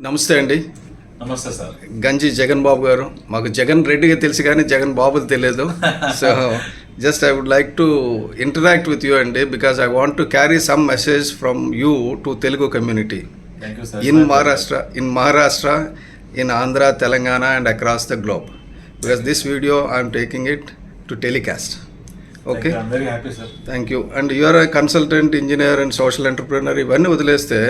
నమస్తే అండి. నమస్తే సార్. గంజి జగన్ బాబు గారు. మాకు జగన్ రెడ్డిగా తెలుసు కానీ జగన్ బాబు తెలియదు so just I would like to interact with you అండి because I want to carry some message from you to Telugu community in Maharashtra in Maharashtra in Andhra Telangana and across the globe because this video I'm taking it to telecast okay thank you and you're consultant engineer and social entrepreneur ఇవన్నీ వదిలేస్తే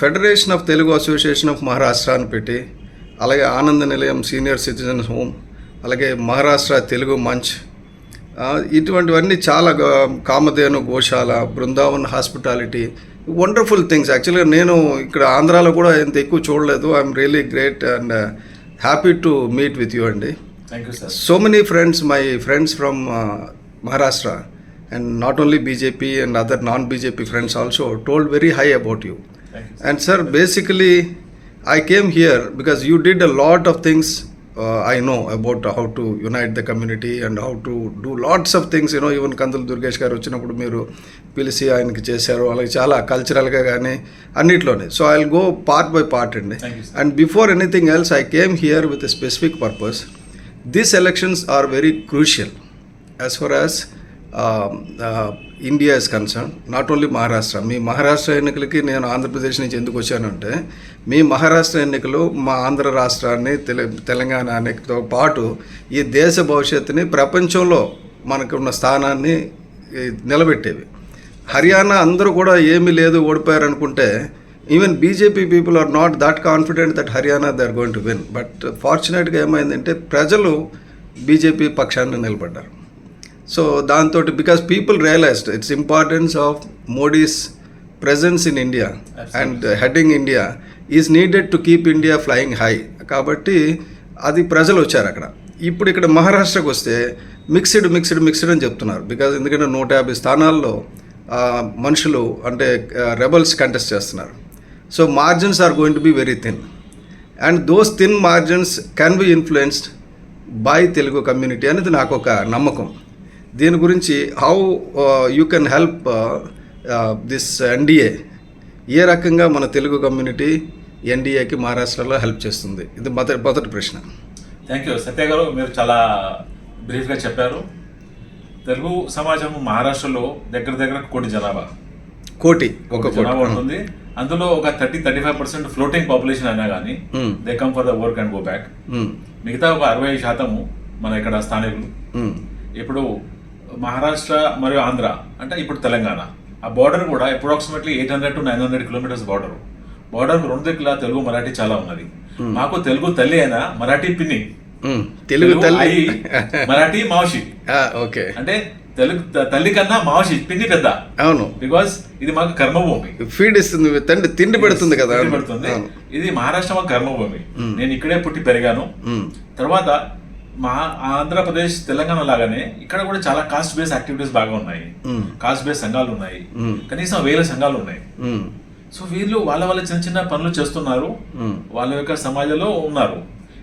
federation of Telugu association of Maharashtra అని పెట్టి అలాగే ఆనంద నిలయం senior citizens home అలాగే మహారాష్ట్ర తెలుగు మంచ్ ఇటువంటివన్నీ చాలా కామధేను గోశాల బృందావన్ హాస్పిటాలిటీ వండర్ఫుల్ థింగ్స్. యాక్చువల్గా నేను ఇక్కడ ఆంధ్రాలో కూడా ఎంత ఎక్కువ చూడలేదు. I'm really great and happy to meet with you అండి. My friends from uh, maharashtra and not only bjp and other non bjp friends also told very high about you. Thank you and sir basically I came here because you did a lot of things I know about how to unite the community and how to do lots of things you know even Kandula Durgesh garu వచ్చినప్పుడు మీరు పిలిచి ఆయనకి చేశారు అలాగే చాలా కల్చరల్గా కానీ అన్నిట్లోనే. So I will go part by part అండి and before anything else I came here with specific purpose this elections are very crucial as far as India is concern not only Maharashtra మీ మహారాష్ట్ర ఎన్నికలకి నేను ఆంధ్రప్రదేశ్ నుంచి ఎందుకు వచ్చానంటే మీ మహారాష్ట్ర ఎన్నికలు మా ఆంధ్ర రాష్ట్రాన్ని తెలంగాణ తెలంగాణతో పాటు ఈ దేశ భవిష్యత్తుని ప్రపంచంలో మనకున్న స్థానాన్ని నిలబెట్టేవి. హర్యానా అందరూ కూడా ఏమీ లేదు ఓడిపోయారు అనుకుంటే even BJP people are not that confident that Haryana they are going to win but ఫార్చునేట్గా ఏమైందంటే ప్రజలు బీజేపీ పక్షాన్ని నిలబడ్డారు. సో దాంతో because people realised its importance of Modi's presence in India and heading India is needed to keep India flying high కాబట్టి అది ప్రజలు వచ్చారు అక్కడ. ఇప్పుడు ఇక్కడ మహారాష్ట్రకు వస్తే మిక్స్డ్ మిక్స్డ్ మిక్స్డ్ అని చెప్తున్నారు. బికాజ్ ఎందుకంటే నూట యాభై స్థానాల్లో మనుషులు అంటే రెబల్స్ కంటెస్ట్ చేస్తున్నారు. So margins are going to be very thin and those thin margins can be influenced by Telugu community అనేది నాకు ఒక నమ్మకం. దీని గురించి how you can help this NDA ఏ రకంగా మన తెలుగు కమ్యూనిటీ ఎన్డీఏకి మహారాష్ట్రలో హెల్ప్ చేస్తుంది? ఇది మొదటి మొదటి ప్రశ్న. థ్యాంక్ యూ సత్య గారు మీరు చాలా బ్రీఫ్గా చెప్పారు. తెలుగు సమాజం మహారాష్ట్రలో దగ్గర దగ్గర కోటి జనాభా. కోటి ఒక జనాభా ఉంటుంది. అందులో ఒక thirty thirty five percent floating population అయినా కానీ. They come for the work and go back. మిగతా ఒక అరవై శాతము మన ఇక్కడ స్థానికులు. ఇప్పుడు మహారాష్ట్ర మరియు ఆంధ్ర అంటే ఇప్పుడు తెలంగాణ. ఆ బార్డర్ కూడా approximately eight hundred to nine hundred kilometres border border రెండు దిక్కుల తెలుగు మరాఠీ చాలా ఉన్నది. మాకు తెలుగు తల్లి అయినా మరాఠీ పిన్ని. మ్మ్. తెలుగు తల్లి. మరాఠీ మావషి ఓకే. అంటే తెలుగు తల్లి కన్నా మావషి పిన్ని పెద్ద. అవును. బికాస్ ఇది మాకు కర్మభూమి. ఫీడ్ ఇస్తుంది తండ్రి తిండి పెడుతుంది కదా. పెడుతుంది. ఇది మహారాష్ట్ర మాకు కర్మభూమి. నేను ఇక్కడే పుట్టి పెరిగాను. తర్వాత మా ఆంధ్రప్రదేశ్ తెలంగాణ లాగానే ఇక్కడ కూడా చాలా కాస్ట్ బేస్ యాక్టివిటీస్ బాగా ఉన్నాయి. కాస్ట్ బేస్ సంఘాలు ఉన్నాయి. కనీసం వేల సంఘాలు ఉన్నాయి. సో వీళ్ళు వాళ్ళ వాళ్ళ చిన్న చిన్న పనులు చేస్తున్నారు. వాళ్ళ యొక్క సమాజంలో ఉన్నారు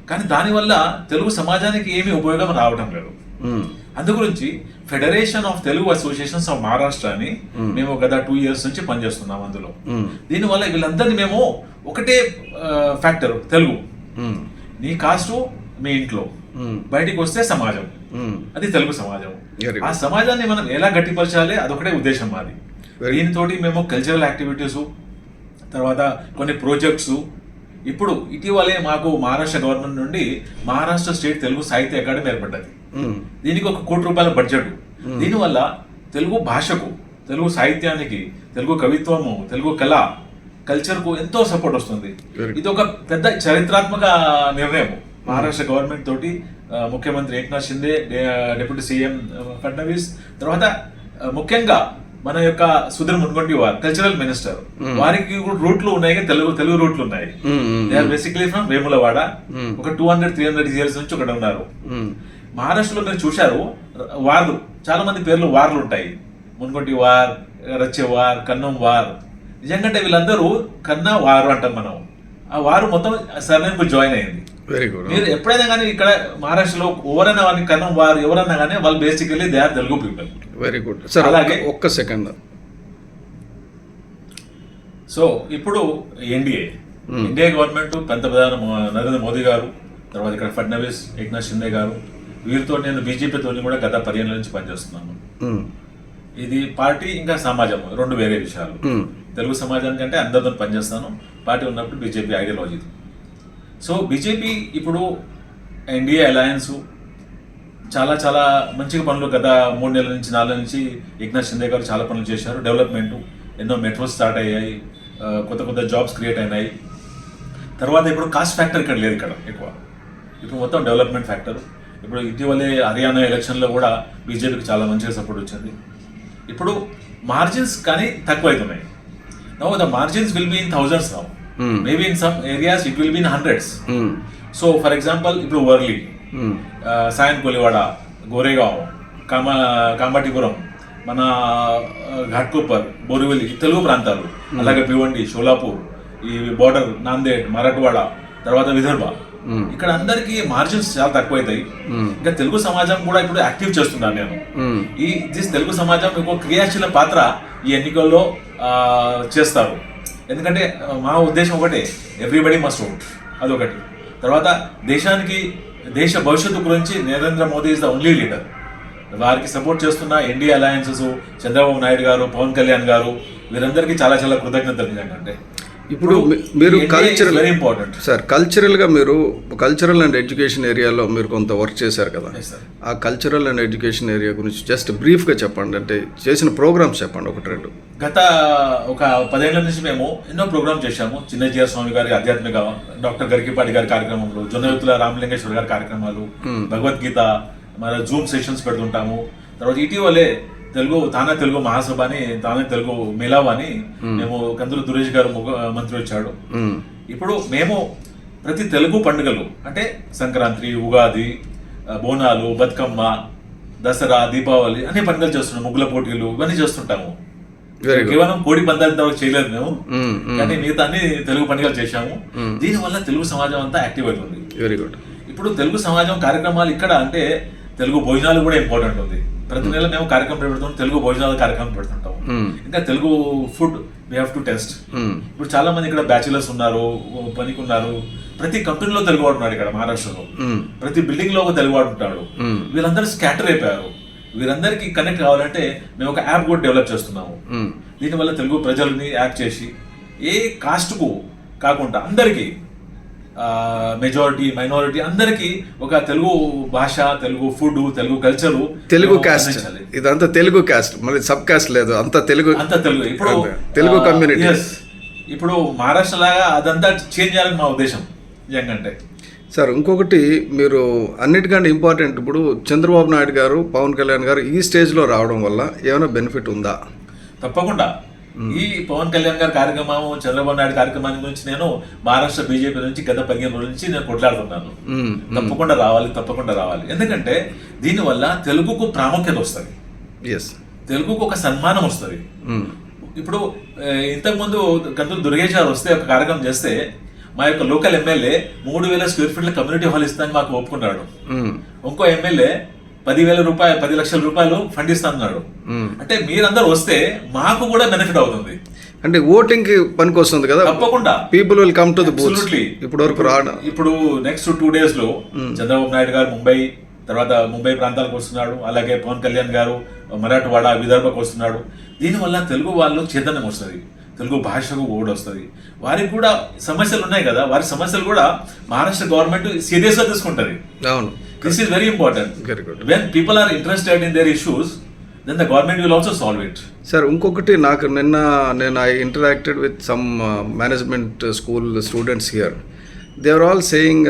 కానీ దానివల్ల తెలుగు సమాజానికి ఏమీ ఉపయోగం రావటం లేదు. అందు గురించి federation of Telugu associations of Maharashtra అని మేము గత టూ ఇయర్స్ నుంచి పనిచేస్తున్నాం అందులో. దీనివల్ల వీళ్ళందరినీ మేము ఒకటే ఫ్యాక్టర్ తెలుగు. నీ కాస్టు మీ ఇంట్లో. బయటికి వస్తే సమాజం. అది తెలుగు సమాజం. ఆ సమాజాన్ని మనం ఎలా గట్టిపరచాలి అదొకటే ఉద్దేశం మాది. దీనితోటి మేము కల్చరల్ యాక్టివిటీస్ తర్వాత కొన్ని ప్రాజెక్ట్స్ ఇప్పుడు ఇటీవలే మాకు మహారాష్ట్ర గవర్నమెంట్ నుండి మహారాష్ట్ర స్టేట్ తెలుగు సాహిత్య అకాడమీ ఏర్పడ్డది. దీనికి ఒక కోటి రూపాయల బడ్జెట్ దీనివల్ల తెలుగు భాషకు తెలుగు సాహిత్యానికి తెలుగు కవిత్వము తెలుగు కళ కల్చర్కు ఎంతో సపోర్ట్ వస్తుంది. ఇది ఒక పెద్ద చరిత్రాత్మక నిర్ణయం మహారాష్ట్ర గవర్నమెంట్ తోటి ముఖ్యమంత్రి ఏక్నాథ్ షిందే డిప్యూటీ సీఎం ఫడ్నవీస్ తర్వాత ముఖ్యంగా మన యొక్క సుధీర్ మున్గొండి వారు కల్చరల్ మినిస్టర్ వారికి కూడా రూట్లు ఉన్నాయి తెలుగు తెలుగు రూట్లు ఉన్నాయి. They are basically from Vemulawada. ఒక two hundred three hundred years నుంచి ఒకటి ఉన్నారు. మహారాష్ట్రలో మీరు చూశారు వార్లు చాలా మంది పేర్లు వార్లు ఉంటాయి. మున్కొంటి వార్ రచ్చే వార్ కన్నం వార్. నిజంగా వీళ్ళందరూ కన్నా వారు అంటాం మనం. వారు మొత్తం సర్నేమ్ జాయిన్ అయింది వెరీ గుడ్ మీరు ఎప్పుడైనా కానీ ఇక్కడ మహారాష్ట్రలో ఎవరైనా వారిని కన్నం వారు ఎవరైనా కానీ వాళ్ళు basically they are Telugu people. Very good sir అలాగే- ఒక్క- సెకండ్. సో ఇప్పుడు ఎన్డీఏ ఇండియా గవర్నమెంట్ పెద్ద ప్రధాన నరేంద్ర మోదీ గారు తర్వాత ఇక్కడ ఫడ్నవీస్ ఏక్నాథ్ షిందే గారు వీరితో నేను బీజేపీతో కూడా గత పదిహేను నుంచి పనిచేస్తున్నాను. మ్మ్. ఇది పార్టీ ఇంకా సమాజం రెండు వేరే విషయాలు. మ్మ్. తెలుగు సమాజానికి అంటే అందరితో పనిచేస్తాను. పార్టీ ఉన్నప్పుడు బీజేపీ ఐడియాలజీ సో బీజేపీ ఇప్పుడు ఎన్డీఏ అలయన్స్ చాలా చాలా మంచిగా పనులు గత మూడు నెలల నుంచి నాలుగు నుంచి ఏక్నాథ్ షిందే గారు చాలా పనులు చేశారు. డెవలప్మెంట్ ఎన్నో మెట్రోస్ స్టార్ట్ అయ్యాయి. కొత్త కొత్త జాబ్స్ క్రియేట్ అయినాయి. తర్వాత ఇప్పుడు కాస్ట్ ఫ్యాక్టర్ ఇక్కడ లేదు ఇక్కడ ఎక్కువ. ఇప్పుడు మొత్తం డెవలప్మెంట్ ఫ్యాక్టర్. ఇప్పుడు ఇటీవలే హర్యానా ఎలక్షన్లో కూడా బీజేపీకి చాలా మంచిగా సపోర్ట్ వచ్చింది. ఇప్పుడు మార్జిన్స్ కానీ తక్కువ no the margins will be in now Hmm. Maybe in some areas it will be in hundreds hmm. So for example ఇప్పుడు వర్లీ. సాయం కొలివాడ గోరేగావ్ కామ కాంబాటిపురం మన ఘాట్కోపర్ బోరివెల్లి తెలుగు ప్రాంతాలు అలాగే భివండి షోలాపూర్ ఈ బోర్డర్ నాందేడ్ మరాఠవాడ తర్వాత విదర్భ మ్మ్. ఇక్కడ అందరికీ మార్జిన్స్ చాలా తక్కువ అవుతాయి మ్మ్. ఇంకా తెలుగు సమాజం కూడా ఇప్పుడు యాక్టివ్ చేస్తున్నాను నేను. ఈ దిస్ తెలుగు సమాజం ఒక క్రియాశీల పాత్ర ఈ ఎన్నికల్లో చేస్తారు. ఎందుకంటే మా ఉద్దేశం ఒకటే. ఎవ్రీబడి మస్ట్ ఓట్ అదొకటి. తర్వాత దేశానికి దేశ భవిష్యత్తు గురించి Narendra Modi is the only leader వారికి సపోర్ట్ చేస్తున్న ఎన్డీఏ అలయన్సెస్ చంద్రబాబు నాయుడు గారు పవన్ కళ్యాణ్ గారు వీరందరికీ చాలా చాలా కృతజ్ఞతలు నిజంగా. ఇప్పుడు మీరు కల్చరల్ వెరీ ఇంపార్టెంట్ సార్ కల్చరల్గా మీరు కల్చరల్ అండ్ ఎడ్యుకేషన్ ఏరియాలో మీరు కొంత వర్క్ చేశారు కదా. ఆ కల్చరల్ అండ్ ఎడ్యుకేషన్ ఏరియా గురించి జస్ట్ బ్రీఫ్గా చెప్పండి. అంటే చేసిన ప్రోగ్రామ్స్ చెప్పండి ఒకటి రెండు. గత ఒక పదేళ్ళ నుంచి మేము ఎన్నో ప్రోగ్రామ్ చేశాము. చిన్నజీఆర్ స్వామి గారి ఆధ్యాత్మిక డాక్టర్ గరికిపాటి గారి కార్యక్రమంలో జొన్నయుతుల రామలింగేశ్వర గారి కార్యక్రమాలు భగవద్గీత మన జూమ్ సెషన్స్ పెడుతుంటాము. తర్వాత ఇటీవలే తెలుగు తానా తెలుగు మహాసభ అని తానా తెలుగు మేళావ్ అని మేము. కందులు దురేష్ గారు మంత్రి వచ్చాడు. ఇప్పుడు మేము ప్రతి తెలుగు పండుగలు అంటే సంక్రాంతి ఉగాది బోనాలు బతుకమ్మ దసరా దీపావళి అన్ని పండుగలు చేస్తున్నాం ముగ్గుల పోటీలు ఇవన్నీ చేస్తుంటాము. కేవలం కోడి పందాలు ఇంతవరకు చేయలేదు మేము. మ్మ్. కానీ మిగతా అన్ని తెలుగు పండుగలు చేశాము. దీనివల్ల తెలుగు సమాజం అంతా యాక్టివ్ అవుతుంది. వెరీ గుడ్ ఇప్పుడు తెలుగు సమాజం కార్యక్రమాలు ఇక్కడ అంటే తెలుగు భోజనాలు కూడా ఇంపార్టెంట్ ఉంది. ప్రతి నెల మేము కార్యక్రమం పెడుతుంటాం తెలుగు భోజనాల కార్యక్రమం పెడుతుంటాం. ఇంకా Telugu food we have to test. ఇప్పుడు చాలా మంది ఇక్కడ బ్యాచులర్స్ ఉన్నారు పనికి ఉన్నారు ప్రతి కంపెనీలో తెలుగు వాడు ఉన్నాడు ఇక్కడ మహారాష్ట్రలో. ప్రతి బిల్డింగ్లో ఒక తెలుగు వాడు ఉంటాడు మ్మ్. వీళ్ళందరూ స్కాటర్ అయిపోయారు వీరందరికీ కనెక్ట్ కావాలంటే మేము ఒక యాప్ కూడా డెవలప్ చేస్తున్నాము. దీనివల్ల తెలుగు ప్రజల్ని యాక్ట్ చేసి ఏ కాస్ట్కు కాకుండా అందరికీ మెజారిటీ మైనారిటీ అందరికీ ఒక తెలుగు భాష Telugu food Telugu culture Telugu caste ఇదంతా తెలుగు క్యాస్ట్ మళ్ళీ సబ్ క్యాస్ట్ లేదు. అంతా తెలుగు అంతా తెలుగు. ఇప్పుడు. తెలుగు yes. ఇప్పుడు మహారాష్ట్ర లాగా అదంతా చేంజ్ చేయాలని మా ఉద్దేశం నిజంగంటే సార్ ఇంకొకటి మీరు అన్నిటికంటే ఇంపార్టెంట్ ఇప్పుడు చంద్రబాబు నాయుడు గారు పవన్ కళ్యాణ్ గారు ఈ స్టేజ్లో రావడం వల్ల ఏమైనా బెనిఫిట్ ఉందా? తప్పకుండా. ఈ పవన్ కళ్యాణ్ గారి కార్యక్రమం చంద్రబాబు నాయుడు కార్యక్రమాన్ని గురించి నేను మహారాష్ట్ర బీజేపీ నుంచి గత పదిహేను రోజుల నుంచి నేను కొట్లాడుతున్నాను. తప్పకుండా రావాలి తప్పకుండా రావాలి ఎందుకంటే దీనివల్ల తెలుగుకు ప్రాముఖ్యత వస్తుంది తెలుగుకు ఒక సన్మానం వస్తుంది. ఇప్పుడు ఇంతకుముందు గంతులు దుర్గేష్ గారు వస్తే ఒక కార్యక్రమం చేస్తే మా యొక్క లోకల్ ఎమ్మెల్యే మూడు వేల స్క్వేర్ ఫీట్ల కమ్యూనిటీ హాల్ ఇస్తానని మాకు ఒప్పుకున్నాడు. ఇంకో ఎమ్మెల్యే పదివేల రూపాయలు పది లక్షల రూపాయలు ఫండ్ ఇస్తానన్నాడు. మ్మ్. అంటే మీరందరూ వస్తే మాకు కూడా బెనిఫిట్ అవుతుంది. అంటే ఓటింగ్కి పనికి వస్తుంది కదా? తప్పకుండా. People will come to the. ఇప్పుడు వరకు రావడం ఇప్పుడు నెక్స్ట్ టూ డేస్లో చంద్రబాబు నాయుడు గారు ముంబై తర్వాత ముంబై ప్రాంతాలకు వస్తున్నాడు అలాగే పవన్ కళ్యాణ్ గారు మరాఠవాడ విదర్భకు వస్తున్నాడు. దీనివల్ల తెలుగు వాళ్ళు చైతన్యం వస్తుంది. తెలుగు భాషకు ఓడి వస్తుంది. వారికి కూడా సమస్యలు ఉన్నాయి కదా? వారి సమస్యలు కూడా మహారాష్ట్ర గవర్నమెంట్ సీరియస్గా తీసుకుంటది. అవును. This is very important very good when people are interested in their issues then the government will also solve it sir ఇంకొకటి నాకు నిన్న నేను I interacted with some management school students here they are all saying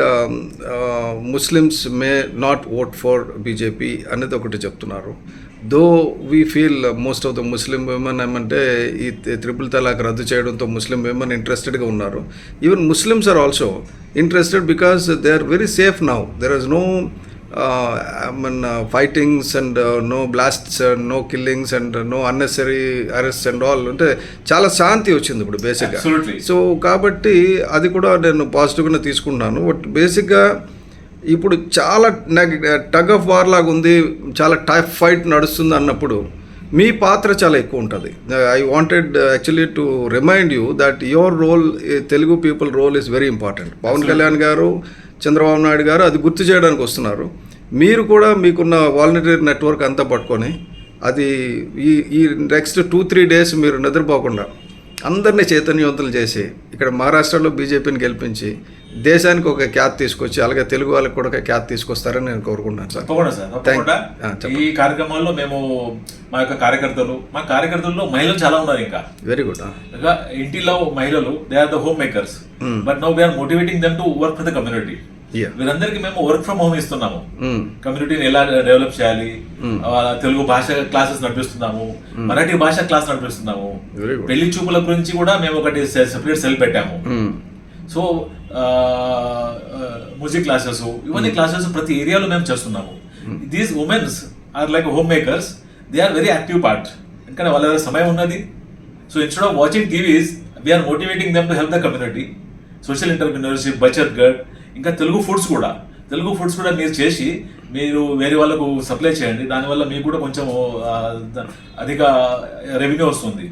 Muslims may not vote for BJP అనేది ఒకటి చెప్తున్నారు. Though we feel most of the Muslim women ఏమంటే ఈ triple తలాక్ రద్దు చేయడంతో ముస్లిం విమెన్ ఇంట్రెస్టెడ్గా ఉన్నారు even Muslims are also interested because they are very safe now there is no and uh, no blasts, uh, no killings and uh, no unnecessary arrests and all. అంటే చాలా శాంతి వచ్చింది ఇప్పుడు బేసిక్గా. సో కాబట్టి అది కూడా నేను పాజిటివ్గానే తీసుకుంటున్నాను. బట్ బేసిక్గా ఇప్పుడు చాలా టగ్ ఆఫ్ వార్ లాగా ఉంది చాలా టఫ్ ఫైట్ నడుస్తుంది అన్నప్పుడు మీ పాత్ర చాలా ఎక్కువ ఉంటుంది. I wanted actually to remind you that your role Telugu people role is very important. Pawan Kalyan garu Chandrababu Naidu గారు అది గుర్తు చేయడానికి వస్తున్నారు. మీరు కూడా మీకున్న వాలంటీర్ నెట్వర్క్ అంతా పట్టుకొని అది ఈ ఈ నెక్స్ట్ టూ త్రీ డేస్ మీరు నిద్రపోకుండా అందరినీ చైతన్యవంతులు చేసి ఇక్కడ మహారాష్ట్రలో బీజేపీని గెలిపించి దేశానికి ఒక ఖ్యాతి తీసుకొచ్చి అలాగే తెలుగు వాళ్ళకి కూడా ఒక ఖ్యాతి తీసుకొస్తారని నేను కోరుకుంటున్నాను సార్. తప్పకుండా సార్ తప్పకుండా. ఆ, చెప్పండి. ఈ కార్యక్రమాల్లో మేము మా యొక్క కార్యకర్తలు మా కార్యకర్తల్లో మహిళలు చాలా ఉన్నారు ఇంకా. వెరీ గుడ్ ఇంకా ఇంటిలో మహిళలు they are the home makers but now we are motivating them to work for the community వీరందరికీ మేము వర్క్ ఫ్రమ్ హోమ్ ఇస్తున్నాము. కమ్యూనిటీని ఎలా డెవలప్ చేయాలి? వాళ్ళ తెలుగు భాష క్లాసెస్ నడిపిస్తున్నాము. మరాఠీ భాష క్లాస్ నడిపిస్తున్నాము. పెళ్ళి చూపుల గురించి కూడా మేము ఒకటి సెపరేట్ సెల్ పెట్టాము. సో మ్యూజిక్ క్లాసెస్ ఇవన్నీ క్లాసెస్ ప్రతి ఏరియాలో మేము చేస్తున్నాము. These womens are like home makers they are very active part ఎందుకంటే వాళ్ళ దగ్గర సమయం ఉన్నది. So instead of watching TVs we are motivating them to help the community social entrepreneurship Bachat గడ్ ఇంకా తెలుగు ఫుడ్స్ కూడా. తెలుగు ఫుడ్స్ కూడా మీరు చేసి మీరు వేరే వాళ్ళకు సప్లై చేయండి. దానివల్ల మీకు కూడా కొంచెం అధిక రెవెన్యూ వస్తుంది.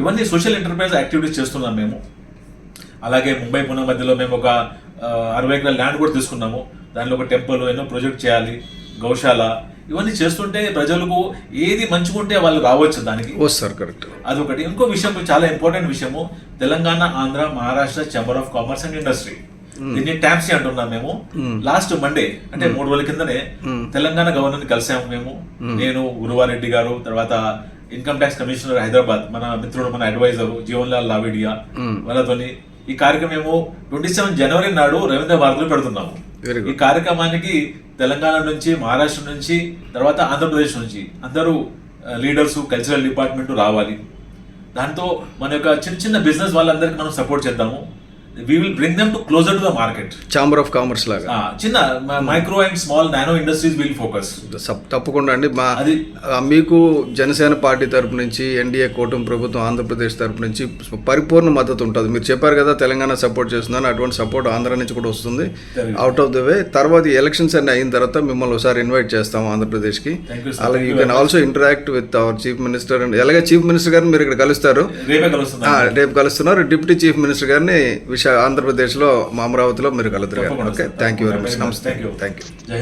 ఇవన్నీ సోషల్ ఎంటర్ప్రైజ్ యాక్టివిటీస్ చేస్తున్నాం మేము. అలాగే ముంబై పుणे మధ్యలో మేము ఒక అరవై ఎకరాల ల్యాండ్ కూడా తీసుకున్నాము. దానిలో ఒక టెంపుల్ ఎన్నో ప్రొజెక్ట్ చేయాలి గౌశాల ఇవన్నీ చేస్తుంటే ప్రజలకు ఏది మంచిగుంటే వాళ్ళు రావచ్చు దానికి. వస్తారు కరెక్ట్ అదొకటి. ఇంకో విషయం చాలా ఇంపార్టెంట్ విషయము Telangana Andhra Maharashtra chamber of commerce and industry దీన్ని ట్యాప్సీ అంటున్నాం మేము. లాస్ట్ మండే అంటే మూడు రోజుల కిందనే తెలంగాణ గవర్నర్ కలిసాము మేము. నేను గురువారెడ్డి గారు తర్వాత ఇన్కమ్ ట్యాక్స్ కమిషనర్ హైదరాబాద్ మన మిత్రుడు మన అడ్వైజర్ జీవన్ లాల్ లావిడియా వాళ్ళతోని ఈ కార్యక్రమం ట్వంటీ సెవెన్ జనవరి నాడు రవీంద్ర భారతిలో పెడుతున్నాము. ఈ కార్యక్రమానికి తెలంగాణ నుంచి మహారాష్ట్ర నుంచి తర్వాత ఆంధ్రప్రదేశ్ నుంచి అందరూ లీడర్స్ కల్చరల్ డిపార్ట్మెంట్ రావాలి. దాంతో మన యొక్క చిన్న చిన్న బిజినెస్ వాళ్ళందరికీ మనం సపోర్ట్ చేద్దాము. We will bring them to closer to the market chamber of commerce లాగా. చిన్న micro and small nano industries will focus తప్పకుండా అండి. మా అది మీకు జనసేన పార్టీ తరపు నుంచి ఎన్డీఏ కూటమి ప్రభుత్వం ఆంధ్రప్రదేశ్ తరపు నుంచి పరిపూర్ణ మద్దతు ఉంటుంది. మీరు చెప్పారు కదా తెలంగాణ సపోర్ట్ చేస్తున్నాను అటువంటి సపోర్ట్ ఆంధ్ర నుంచి కూడా వస్తుంది. అవుట్ ఆఫ్ ద వే తర్వాత ఎలక్షన్స్ అన్ని అయిన తర్వాత మిమ్మల్ని ఒకసారి ఇన్వైట్ చేస్తాము ఆంధ్రప్రదేశ్కి. అలాగే you can also interact with our chief minister and ఎలాగే చీఫ్ మినిస్టర్ గారిని మీరు ఇక్కడ కలుస్తారు? రేపే కలుస్తున్నారు. డిప్యూటీ చీఫ్ మినిస్టర్ గారిని ఆంధ్రప్రదేశ్లో మా అమరావతిలో మీరు తప్పకుండా, okay. Thank you very much. నమస్తే. Thank you.